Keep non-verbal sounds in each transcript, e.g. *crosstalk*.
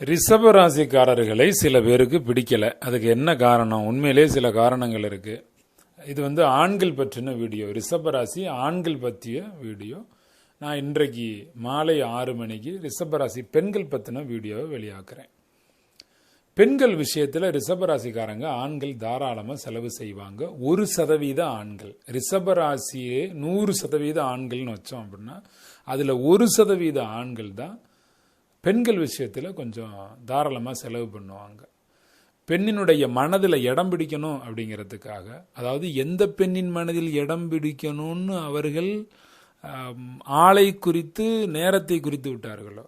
ரிஷப ராசிக்காரர்களை சில பேருக்கு பிடிக்கல. அதுக்கு என்ன காரணம்? உண்மையிலே சில காரணங்கள் இருக்குது இது வந்து ஆண்கள் பற்றின வீடியோ. ரிஷப ராசி ஆண்கள் பற்றிய வீடியோ. நான் இன்றைக்கு மாலை ஆறு மணிக்கு ரிஷப ராசி பெண்கள் பற்றின வீடியோவை வெளியாக்குறேன். பெண்கள் விஷயத்தில் ரிஷபராசிக்காரங்க ஆண்கள் தாராளமாக செலவு செய்வாங்க. ஒரு சதவீத ஆண்கள். ரிஷபராசியே நூறு சதவீத ஆண்கள்னு வச்சோம் அப்படின்னா அதில் ஒரு சதவீத ஆண்கள் தான் பெண்கள் விஷயத்தில் கொஞ்சம் தாராளமாக செலவு பண்ணுவாங்க. பெண்ணினுடைய மனதில் இடம் பிடிக்கணும் அப்படிங்கிறதுக்காக அதாவது எந்த பெண்ணின் மனதில் இடம் பிடிக்கணும்னு அவர்கள் ஆளை குறித்து நேரத்தை குறித்து விட்டார்களோ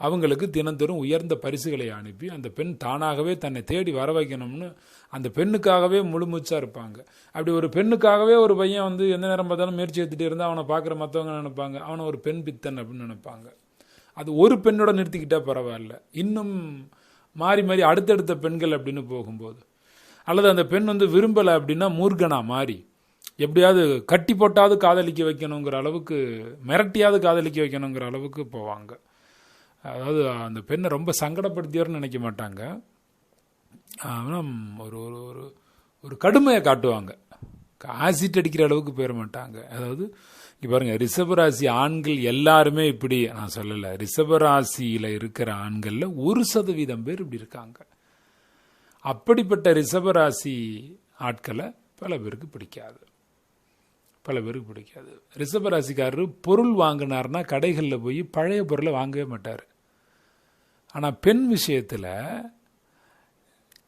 அவங்களுக்கு தினந்தோறும் உயர்ந்த பரிசுகளை அனுப்பி அந்த பெண் தானாகவே தன்னை தேடி வர வைக்கணும்னு அந்த பெண்ணுக்காகவே முழுமூச்சா இருப்பாங்க. அப்படி ஒரு பெண்ணுக்காகவே ஒரு பையன் வந்து எந்த நேரம் பார்த்தாலும் முயற்சி எடுத்துகிட்டு இருந்தால் அவனை பார்க்குற மற்றவங்க நினைப்பாங்க. அவனை ஒரு பெண் பித்தன் அப்படின்னு நினைப்பாங்க. அது ஒரு பெண்ணோட நிறுத்திக்கிட்டால் பரவாயில்ல. இன்னும் மாறி மாறி அடுத்தடுத்த பெண்கள் அப்படின்னு போகும்போது. அல்லது அந்த பெண் வந்து விரும்பலை அப்படின்னா மூர்கனா மாறி. எப்படியாவது கட்டி போட்டாவது காதலிக்க வைக்கணுங்கிற அளவுக்கு மிரட்டியாவது காதலிக்க வைக்கணுங்கிற அளவுக்கு போவாங்க. அதாவது அந்த பெண்ணை ரொம்ப சங்கடப்படுத்தியவர்னு நினைக்க மாட்டாங்க. ஆனால் ஒரு ஒரு ஒரு ஒரு கடுமையை காட்டுவாங்க. ஆசிட் அடிக்கிற அளவுக்கு போயிட மாட்டாங்க. அதாவது இங்கே பாருங்க ரிஷபராசி ஆண்கள் எல்லாருமே இப்படி நான் சொல்லலை ரிஷபராசியில் இருக்கிற ஆண்களில் ஒரு சதவீதம் பேர் இப்படி இருக்காங்க. அப்படிப்பட்ட ரிஷபராசி ஆட்களை பல பேருக்கு பிடிக்காது. பல பேருக்கு பிடிக்காது. ரிஷபராசிக்காரர் பொருள் வாங்கினார்னா கடைகளில் போய் பழைய பொருளை வாங்கவே மாட்டார். ஆனால் பெண் விஷயத்தில்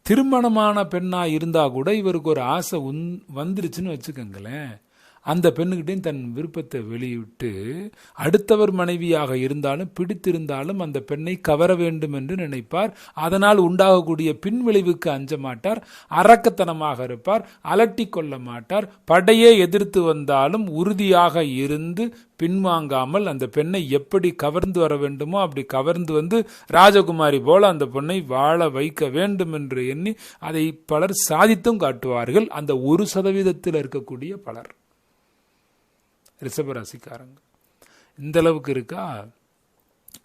திருமணமான பெண்ணாக இருந்தால் கூட இவருக்கு ஒரு ஆசை உன் வந்துருச்சுன்னு வச்சுக்கோங்களேன். அந்த பெண்ணுக்கிட்டையும் தன் விருப்பத்தை வெளியிட்டு அடுத்தவர் மனைவியாக இருந்தாலும் பிடித்திருந்தாலும் அந்த பெண்ணை கவர வேண்டும் என்று நினைப்பார். அதனால் உண்டாகக்கூடிய பின்விளைவுக்கு அஞ்ச மாட்டார். அரக்கத்தனமாக இருப்பார். அலட்டி கொள்ள மாட்டார். படையே எதிர்த்து வந்தாலும் உறுதியாக இருந்து பின்வாங்காமல் அந்த பெண்ணை எப்படி கவர்ந்து வர வேண்டுமோ அப்படி கவர்ந்து வந்து ராஜகுமாரி போல அந்த பெண்ணை வாழ வைக்க வேண்டும் என்று எண்ணி அதை பலர் சாதித்தும் காட்டுவார்கள். அந்த ஒரு சதவீதத்தில் இருக்கக்கூடிய பலர். ரிஷபராசிக்காரங்க. இந்த அளவுக்கு இருக்கா?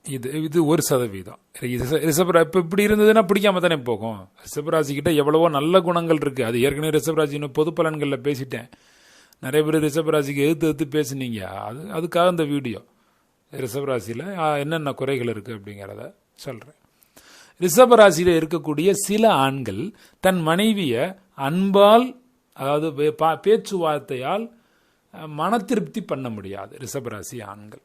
இது இது ஒரு சதவீதம். ரிஷ- ரிஷபரா இப்போ இப்படி இருந்ததுன்னா பிடிக்காம தானே போகும்? ரிஷபராசிக்கிட்ட எவ்வளவோ நல்ல குணங்கள் இருக்குது அது ஏற்கனவே ரிஷபராசி பொது பலன்களில் பேசிட்டேன். நிறைய பேர் ரிஷபராசிக்கு எதிர்த்து எதிர்த்து பேசுனீங்க. அது அதுக்காக இந்த வீடியோ. ரிஷபராசியில் என்னென்ன குறைகள் இருக்குது அப்படிங்கிறத சொல்கிறேன் ரிஷபராசியில் இருக்கக்கூடிய சில ஆண்கள் தன் மனைவியை அன்பால் அதாவது பா- பேச்சுவார்த்தையால் மன திருப்தி பண்ண முடியாது ரிஷபராசி ஆண்கள்.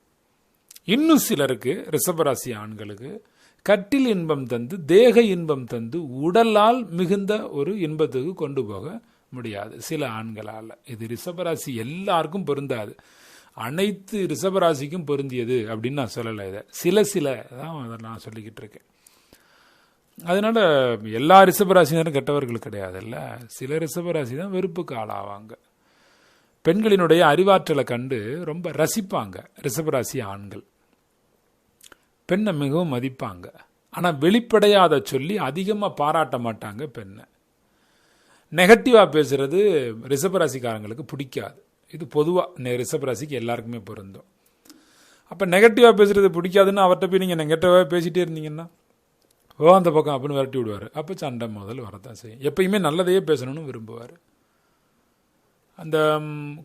இன்னும் சிலருக்கு ரிஷபராசி ஆண்களுக்கு கட்டில் இன்பம் தந்து தேக இன்பம் தந்து உடலால் மிகுந்த ஒரு இன்பத்துக்கு கொண்டு போக முடியாது. சில ஆண்களால். இது ரிஷபராசி எல்லாருக்கும் பொருந்தாது. அனைத்து ரிஷபராசிக்கும் பொருந்தியது அப்படின்னு நான் சொல்லலை இதை. சில சில தான் அதை நான் சொல்லிக்கிட்டு இருக்கேன். அதனால் எல்லா ரிஷபராசினரும் கெட்டவர்கள் கிடையாதுல்ல. சில ரிஷபராசி தான் வெறுப்புக்கு ஆளாவாங்க பெண்களினுடைய அறிவாற்றலை கண்டு ரொம்ப ரசிப்பாங்க. ரிஷபராசி ஆண்கள். பெண்ணை மிகவும் மதிப்பாங்க. ஆனால் வெளிப்படையாத சொல்லி அதிகமாக பாராட்ட மாட்டாங்க பெண்ணை. நெகட்டிவாக பேசுகிறது ரிஷபராசிக்காரங்களுக்கு பிடிக்காது. இது பொதுவாக ரிஷபராசிக்கு எல்லாருக்குமே பொருந்தும். அப்போ நெகட்டிவாக பேசுகிறது பிடிக்காதுன்னு அவர்கிட்ட போய் நீங்கள் நெகட்டிவாக பேசிகிட்டே இருந்தீங்கன்னா ஓ அந்த பக்கம் அப்படின்னு விரட்டி விடுவார். அப்போ சண்டை முதல் வரதான் செய்யும். எப்பயுமே நல்லதையே பேசணும்னு விரும்புவார். அந்த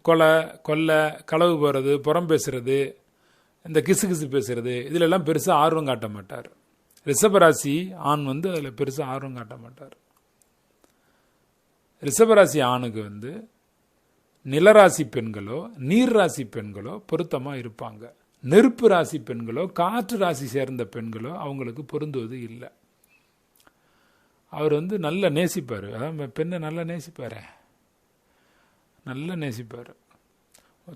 கொலை கொல்லை களவு போகிறது புறம் பேசுகிறது இந்த கிசு கிசு பேசுகிறது இதிலெல்லாம் பெருசாக ஆர்வம் காட்ட மாட்டார். ரிஷபராசி ஆண் வந்து அதில் பெருசாக ஆர்வம் காட்ட மாட்டார். ரிஷபராசி ஆணுக்கு வந்து நிலராசி பெண்களோ நீர் ராசி பெண்களோ பொருத்தமாக இருப்பாங்க. நெருப்பு ராசி பெண்களோ காற்று ராசி சேர்ந்த பெண்களோ அவங்களுக்கு பொருந்துவது இல்லை. அவர் வந்து நல்லா நேசிப்பார். அதான் பெண்ணை நல்லா நேசிப்பாரு. நல்லா நேசிப்பார்.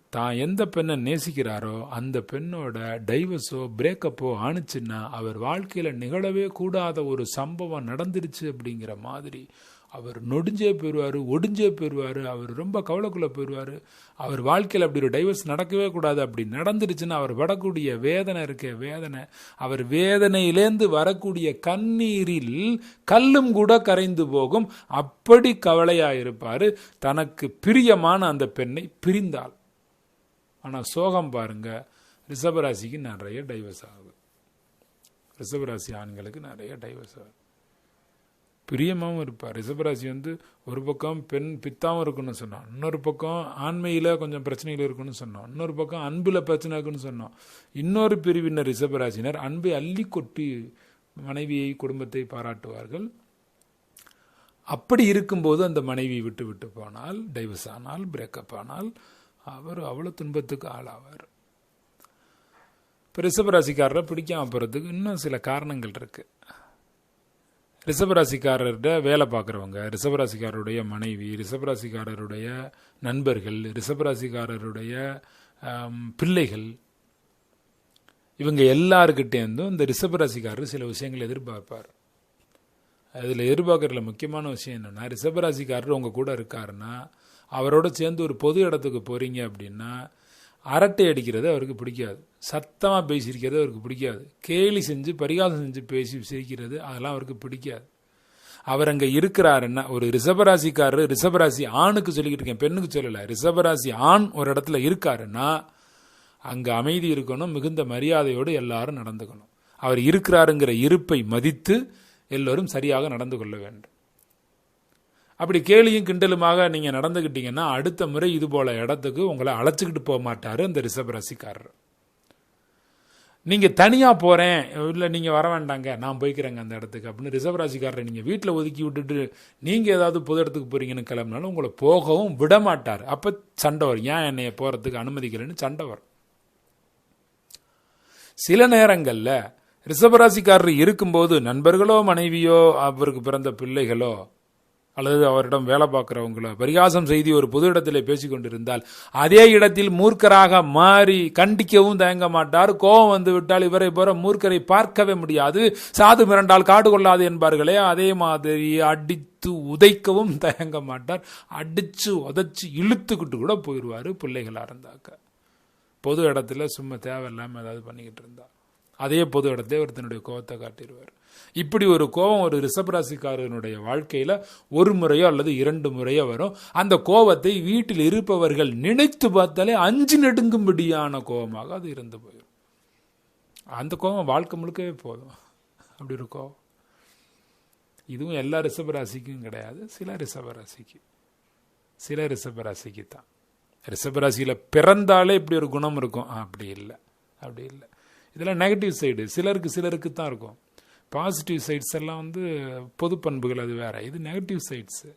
தான் எந்த பெண்ணை நேசிக்கிறாரோ அந்த பெண்ணோட டைவர்ஸோ பிரேக்கப்போ ஆணுச்சுன்னா அவர் வாழ்க்கையில் நிகழவே கூடாத ஒரு சம்பவம் நடந்துருச்சு அப்படிங்கிற மாதிரி அவர் நொடிஞ்சே போயிடுவார் ஒடிஞ்சே போயிடுவார் அவர் ரொம்ப கவலைக்குள்ளே போயிடுவார் அவர் வாழ்க்கையில் அப்படி ஒரு டைவர்ஸ் நடக்கவே கூடாது. அப்படி நடந்துருச்சுன்னா அவர் வரக்கூடிய வேதனை இருக்க வேதனை. அவர் வேதனையிலேந்து வரக்கூடிய கண்ணீரில் கல்லும் கூட கரைந்து போகும். அப்படி கவலையாக இருப்பார். தனக்கு பிரியமான அந்த பெண்ணை பிரிந்தாள். ஆனால் சோகம் பாருங்க ரிஷபராசிக்கு நிறைய டைவர்ஸ் ஆகுது. ரிஷபராசி ஆண்களுக்கு நிறைய டைவர்ஸ் ஆகும் பிரியமாகவும் இருப்பார். ரிஷபராசி வந்து ஒரு பக்கம் பெண் பித்தாவும் இருக்குன்னு சொன்னோம். இன்னொரு பக்கம் ஆண்மையில் கொஞ்சம் பிரச்சனைகள் இருக்குன்னு சொன்னோம். இன்னொரு பக்கம் அன்பில் பிரச்சனை இருக்குன்னு சொன்னோம். இன்னொரு பிரிவினர் ரிஷபராசினர் அன்பை அள்ளி கொட்டி மனைவியை குடும்பத்தை பாராட்டுவார்கள். அப்படி இருக்கும்போது அந்த மனைவி விட்டு விட்டு போனால் டைவர்ஸ் ஆனால் பிரேக்கப் ஆனால் அவர் அவ்வளோ துன்பத்துக்கு ஆளாவார். இப்போ ரிஷபராசிக்காரரை பிடிக்காம போகிறதுக்கு இன்னும் சில காரணங்கள் இருக்குது ரிஷபராசிக்காரர்கிட்ட வேலை பார்க்குறவங்க ரிஷபராசிக்காரருடைய மனைவி ரிஷபராசிக்காரருடைய நண்பர்கள் ரிஷபராசிக்காரருடைய பிள்ளைகள் இவங்க எல்லாருக்கிட்டேருந்தும் இந்த ரிஷபராசிக்காரர் சில விஷயங்களை எதிர்பார்ப்பார். அதில் எதிர்பார்க்குறதுல முக்கியமான விஷயம் என்னென்னா ரிஷபராசிக்காரர் உங்கள் கூட இருக்காருன்னா அவரோட சேர்ந்து ஒரு பொது இடத்துக்கு போகிறீங்க அப்படின்னா அரட்டை அடிக்கிறது அவருக்கு பிடிக்காது. சத்தமாக பேசியிருக்கிறது அவருக்கு பிடிக்காது. கேலி செஞ்சு பரிகாசம் செஞ்சு பேசி சிரிக்கிறது அதெல்லாம் அவருக்கு பிடிக்காது. அவர் அங்கே இருக்கிறாருன்னா ஒரு ரிஷபராசிக்காரர் ரிஷபராசி ஆணுக்கு சொல்லிக்கிட்டு இருக்கேன் பெண்ணுக்கு சொல்லலை. ரிஷபராசி ஆண் ஒரு இடத்துல இருக்காருன்னா அங்கே அமைதி இருக்கணும் மிகுந்த மரியாதையோடு எல்லாரும் நடந்துக்கணும். அவர் இருக்கிறாருங்கிற இருப்பை மதித்து எல்லோரும் சரியாக நடந்து கொள்ள வேண்டும். அப்படி கேலியும் கிண்டலுமாக நீங்கள் நடந்துக்கிட்டீங்கன்னா அடுத்த முறை இது போல இடத்துக்கு உங்களை அழைச்சிக்கிட்டு போக மாட்டார் அந்த ரிஷபராசிக்காரர் நீங்கள் தனியாக போகிறேன் இல்லை நீங்கள் வர வேண்டாங்க நான் போய்க்கிறேங்க அந்த இடத்துக்கு அப்படின்னு ரிஷபராசிக்காரரை நீங்கள் வீட்டில் ஒதுக்கி விட்டுட்டு நீங்கள் ஏதாவது பொது இடத்துக்கு போகிறீங்கன்னு கிளம்பினாலும் உங்களை போகவும் விட மாட்டார். அப்போ சண்டை வரும். ஏன் என்னைய போகிறதுக்கு அனுமதிக்கலைன்னு சண்டை வரும். சில நேரங்களில் ரிஷபராசிக்காரர் இருக்கும்போது நண்பர்களோ மனைவியோ அவருக்கு பிறந்த பிள்ளைகளோ அல்லது அவரிடம் வேலை பார்க்குறவங்களோ பரிகாசம் செய்தி ஒரு பொது இடத்தில் பேசிக்கொண்டிருந்தால் அதே இடத்தில் மூர்க்கராக மாறி கண்டிக்கவும் தயங்க மாட்டார். கோபம் வந்து விட்டால் இவரை போற மூர்க்கரை பார்க்கவே முடியாது. சாது மிரண்டால் காடு கொள்ளாது என்பார்களே அதே மாதிரி அடித்து உதைக்கவும் தயங்க மாட்டார். அடிச்சு உதைச்சு இழுத்துக்கிட்டு கூட போயிடுவார் பிள்ளைகளாக இருந்தாக்க. பொது இடத்துல சும்மா தேவையில்லாமல் ஏதாவது பண்ணிக்கிட்டு இருந்தார் அதே பொது இடத்துல ஒருத்தனுடைய தன்னுடைய கோபத்தை காட்டிடுவார். இப்படி ஒரு கோபம் ஒரு ரிஷபராசிக்காரனுடைய வாழ்க்கையில ஒரு முறையோ அல்லது இரண்டு முறையோ வரும். அந்த கோபத்தை வீட்டில் இருப்பவர்கள் நினைத்து பார்த்தாலே அஞ்சு நெடுங்கும்படியான கோபமாக அது இருந்து போயிடும். அந்த கோபம் வாழ்க்கை முழுக்கவே போதும். அப்படி ஒரு கோபம். இதுவும் எல்லா ரிஷபராசிக்கும் கிடையாது. சில ரிஷபராசிக்கு. சில ரிஷபராசிக்கு தான். ரிஷபராசியில் பிறந்தாலே இப்படி ஒரு குணம் இருக்கும். அப்படி இல்லை. அப்படி இல்லை. இதெல்லாம் நெகட்டிவ் சைடு சிலருக்கு சிலருக்கு தான் இருக்கும். பாசிட்டிவ் சைட்ஸ் எல்லாம் வந்து பொது பண்புகள் அது வேறு. இது நெகட்டிவ் சைட்ஸு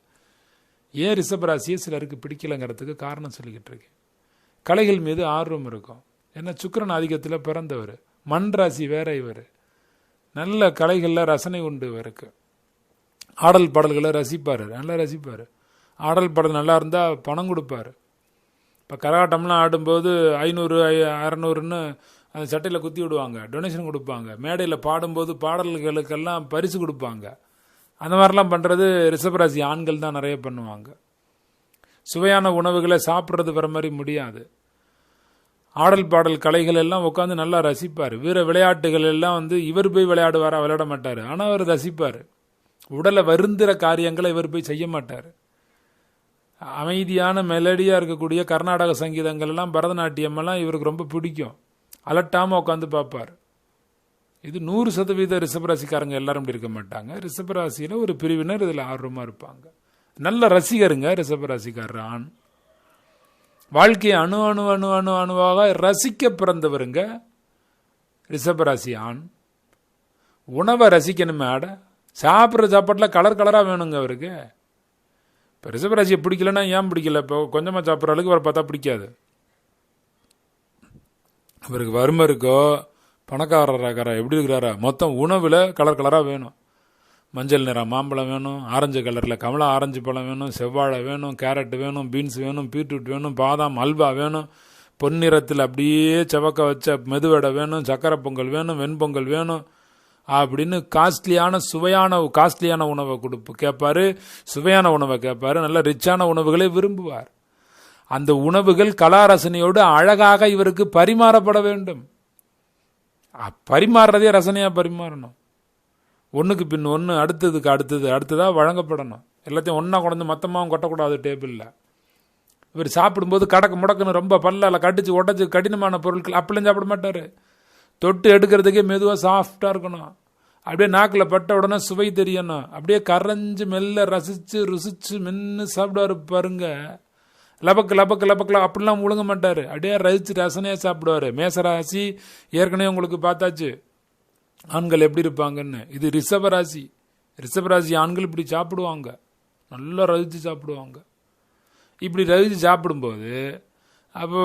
ஏன் ரிஷபராசியை சிலருக்கு பிடிக்கலைங்கிறதுக்கு காரணம் சொல்லிக்கிட்டு இருக்கேன். கலைகள் மீது ஆர்வம் இருக்கும். ஏன்னா சுக்கரன் ஆதிக்கத்தில் பிறந்தவர். மண் ராசி வேற இவர். நல்ல கலைகளில் ரசனை உண்டு இவருக்கு. ஆடல் பாடல்களை ரசிப்பார். நல்லா ரசிப்பார். ஆடல் பாடல் நல்லா இருந்தால் பணம் கொடுப்பாரு. இப்போ கரகாட்டம்லாம் ஆடும்போது ஐநூறு ஐ அறநூறுன்னு அந்த சட்டையில் குத்தி விடுவாங்க டொனேஷன் கொடுப்பாங்க. மேடையில் பாடும்போது பாடல்களுக்கெல்லாம் பரிசு கொடுப்பாங்க. அந்த மாதிரிலாம் பண்ணுறது ரிஷபராசி ஆண்கள் தான் நிறைய பண்ணுவாங்க. சுவையான உணவுகளை சாப்பிட்றது வர மாதிரி முடியாது. ஆடல் பாடல் கலைகள் எல்லாம் உட்காந்து நல்லா ரசிப்பார். வீர விளையாட்டுகள் எல்லாம் வந்து இவர் போய் விளையாடுவாரா விளையாட மாட்டார். ஆனால் அவர் ரசிப்பார். உடலை வருந்துற காரியங்களை இவர் போய் செய்ய மாட்டார். அமைதியான மெலடியாக இருக்கக்கூடிய கர்நாடக சங்கீதங்கள் எல்லாம் பரதநாட்டியம் எல்லாம் இவருக்கு ரொம்ப பிடிக்கும். அலட்டாமல் உட்காந்து பார்ப்பார் இது நூறு சதவீத ரிஷபராசிக்காரங்க எல்லாரும் இப்படி இருக்க மாட்டாங்க. ரிஷபராசியில் ஒரு பிரிவினர் இதில் ஆர்வமாக இருப்பாங்க. நல்ல ரசிகருங்க ரிஷபராசிக்காரர் ஆண். வாழ்க்கையை அணு அணு அணு அணு அணுவாக ரசிக்க பிறந்தவருங்க ரிஷபராசி ஆண். உணவை ரசிக்கணுமே ஆட. சாப்பிட்ற சாப்பாட்டில் கலர் கலராக வேணுங்க அவருக்கு. இப்போ ரிஷபராசியை பிடிக்கலன்னா ஏன் பிடிக்கல? இப்போ கொஞ்சமாக சாப்பிட்ற அளவுக்கு அவரை பார்த்தா பிடிக்காது. அவருக்கு வறுமை இருக்கோ பணக்காரராக்காரா எப்படி இருக்கிறாரா மொத்தம் உணவில் கலர் கலராக வேணும். மஞ்சள் நிறம் மாம்பழம் வேணும் ஆரஞ்சு கலரில் கமலா ஆரஞ்சு பழம் வேணும் செவ்வாழை வேணும் கேரட் வேணும் பீன்ஸ் வேணும் பீட்ரூட் வேணும் பாதாம் அல்வா வேணும். பொன்னிறத்தில் அப்படியே செவக்க வச்ச மெதுவடை வேணும் சக்கரை பொங்கல் வேணும் வெண்பொங்கல் வேணும். அப்படின்னு காஸ்ட்லியான சுவையான காஸ்ட்லியான உணவை கொடுப்பு கேட்பாரு சுவையான உணவை கேட்பாரு நல்ல ரிச்சான உணவுகளை விரும்புவார். அந்த உணவுகள் கலாரசனையோடு அழகாக இவருக்கு பரிமாறப்பட வேண்டும். பரிமாறுறதே ரசனையாக பரிமாறணும். ஒன்றுக்கு பின் ஒன்று அடுத்ததுக்கு அடுத்தது அடுத்ததாக வழங்கப்படணும். எல்லாத்தையும் ஒன்றா கொண்டு மொத்தமாகவும் கொட்டக்கூடாது டேபிளில். இவர் சாப்பிடும்போது கடக்கு முடக்குன்னு ரொம்ப பல்லால் கடிச்சு உடச்சி கடினமான பொருட்கள் அப்படிலாம் சாப்பிட மாட்டார். தொட்டு எடுக்கிறதுக்கே மெதுவாக சாஃப்டாக இருக்கணும். அப்படியே நாக்கில் பட்ட உடனே சுவை தெரியணும். அப்படியே கரைஞ்சு மெல்ல ரசித்து ருசிச்சு மென்று சாப்பிடுவாரு பாருங்க. லபக்கு லபக்கு லபக்குல அப்படிலாம் முழுங்க மாட்டார். அப்படியே ரசித்து ரசனையாக சாப்பிடுவார். மேசராசி ஏற்கனவே உங்களுக்கு பார்த்தாச்சு. ஆண்கள் எப்படி இருப்பாங்கன்னு. இது ரிஷபராசி ரிஷபராசி ஆண்கள் இப்படி சாப்பிடுவாங்க. நல்லா ரசித்து சாப்பிடுவாங்க. இப்படி ரசித்து சாப்பிடும்போது அப்போ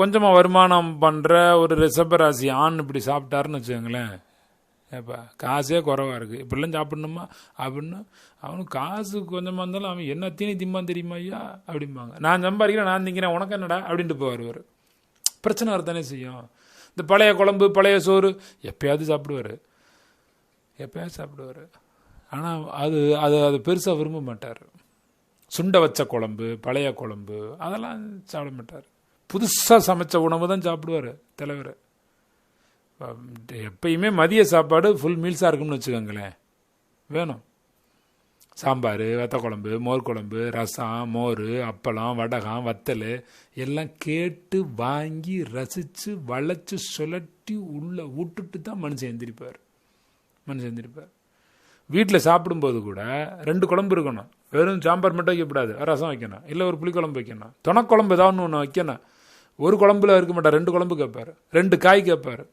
கொஞ்சமாக வருமானம் பண்ணுற ஒரு ரிஷபராசி ஆண் இப்படி சாப்பிட்டாருன்னு வச்சுக்கோங்களேன். இப்போ காசே குறவாக இருக்குது இப்படிலாம் சாப்பிடணுமா? அப்படின்னு அவனுக்கு காசு கொஞ்சமாக இருந்தாலும் அவன் என்ன தீனி திம்பான் தெரியுமா ஐயா? அப்படிம்பாங்க. நான் சம்பாதிக்கிறேன் நான் திங்கிறேன் உனக்கு என்னடா? அப்படின்ட்டு போவார் பிரச்சனை வரத்தானே செய்யும். இந்த பழைய குழம்பு பழைய சோறு எப்பயாவது சாப்பிடுவார். எப்பயாவது சாப்பிடுவார். ஆனால் அது அது அது பெருசாக விரும்ப மாட்டார். சுண்டை வச்ச குழம்பு பழைய குழம்பு அதெல்லாம் சாப்பிட மாட்டார். புதுசாக சமைச்ச உணவு தான் சாப்பிடுவார் தலைவர். எப்பயுமே மதிய சாப்பாடு ஃபுல் மீல்ஸாக இருக்கும்னு வச்சுக்கோங்களேன். வேணும். சாம்பார் வத்தக்குழம்பு மோர் குழம்பு ரசம் மோர் அப்பளம் வடகம் வத்தல் எல்லாம் கேட்டு வாங்கி ரசித்து வளைச்சி சுழட்டி உள்ளே விட்டுட்டு தான் மனுஷன் எந்திரிப்பார். மனுஷன் எந்திரிப்பார். வீட்டில் சாப்பிடும்போது கூட ரெண்டு குழம்பு இருக்கணும். வெறும் சாம்பார் மட்டும் வைக்கக்கூடாது ரசம் வைக்கணும். இல்லை ஒரு புளிக்குழம்பு வைக்கணும். துணக்குழம்பு ஏதாவது ஒன்று வைக்கணும். ஒரு குழம்புல இருக்க மாட்டார். ரெண்டு குழம்பு கேட்பார். ரெண்டு காய் கேட்பார்.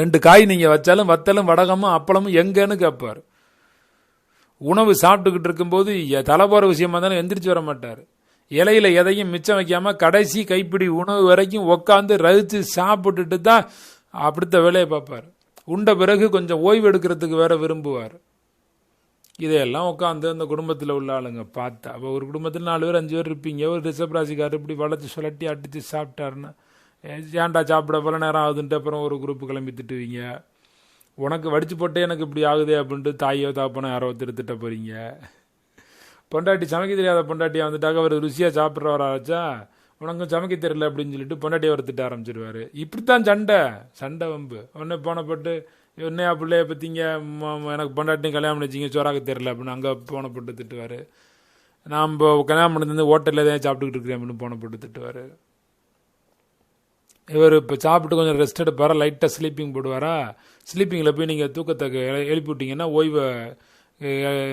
ரெண்டு காய் நீங்கள் வச்சாலும் வத்தலும் வடகமும் அப்பளமும் எங்கேன்னு கேட்பார் உணவு சாப்பிட்டுக்கிட்டு இருக்கும்போது தலை போகிற விஷயமா இருந்தாலும் எந்திரிச்சு வர மாட்டார். இலையில் எதையும் மிச்சம் வைக்காமல் கடைசி கைப்பிடி உணவு வரைக்கும் உக்காந்து ரசித்து சாப்பிட்டுட்டு தான் அப்படித்த வேலையை பார்ப்பார். உண்ட பிறகு கொஞ்சம் ஓய்வு எடுக்கிறதுக்கு வேற விரும்புவார். இதையெல்லாம் உட்காந்து அந்த குடும்பத்தில் உள்ள ஆளுங்க பார்த்தா. அப்போ ஒரு குடும்பத்தில் நாலு பேர் அஞ்சு பேர் இருப்பீங்க. ஒரு ரிஷப் ராசிக்காரர் இப்படி வளர்த்து சுழட்டி அடித்து சாப்பிட்டாருன்னா ஏன்டா சாப்பிட பல நேரம் ஆகுதுன்ட்டு அப்புறம் ஒரு குரூப் கிளம்பி திட்டுவீங்க. உனக்கு வடிச்சு போட்டே எனக்கு இப்படி ஆகுதே அப்படின்ட்டு தாயோ தாப்பனோ யாரோ ஒருத்தர் திட்ட போகிறீங்க பொண்டாட்டி சமைக்க தெரியாத பொண்டாட்டியை வந்துட்டாக்க அவர் ருசியாக சாப்பிட்றவராச்சா உனக்கும் சமைக்க தெரியல அப்படின்னு சொல்லிட்டு பொண்டாட்டியை அவர் திட்ட ஆரம்பிச்சிருவாரு. இப்படித்தான் சண்டை. சண்டை வம்பு. உடனே போனப்பட்டு என்னையா பிள்ளைய பற்றிங்க எனக்கு பொண்டாட்டியும் கல்யாணம் பண்ணிச்சிங்க சோறாக்க தெரியல அப்படின்னு அங்கே போனப்பட்டு திட்டுவார். நாம் கல்யாணம் பண்ணி ஹோட்டலில் தான் சாப்பிட்டுக்கிட்டு இருக்கிறேன் அப்படின்னு போனப்பட்டு திட்டுவார். இவர் இப்போ சாப்பிட்டு கொஞ்சம் ரெஸ்ட் எடுப்பாரா லைட்டாக ஸ்லீப்பிங் போடுவாரா? ஸ்லீப்பிங்கில் போய் நீங்கள் தூக்கத்தை எழுப்பி விட்டீங்கன்னா ஓய்வை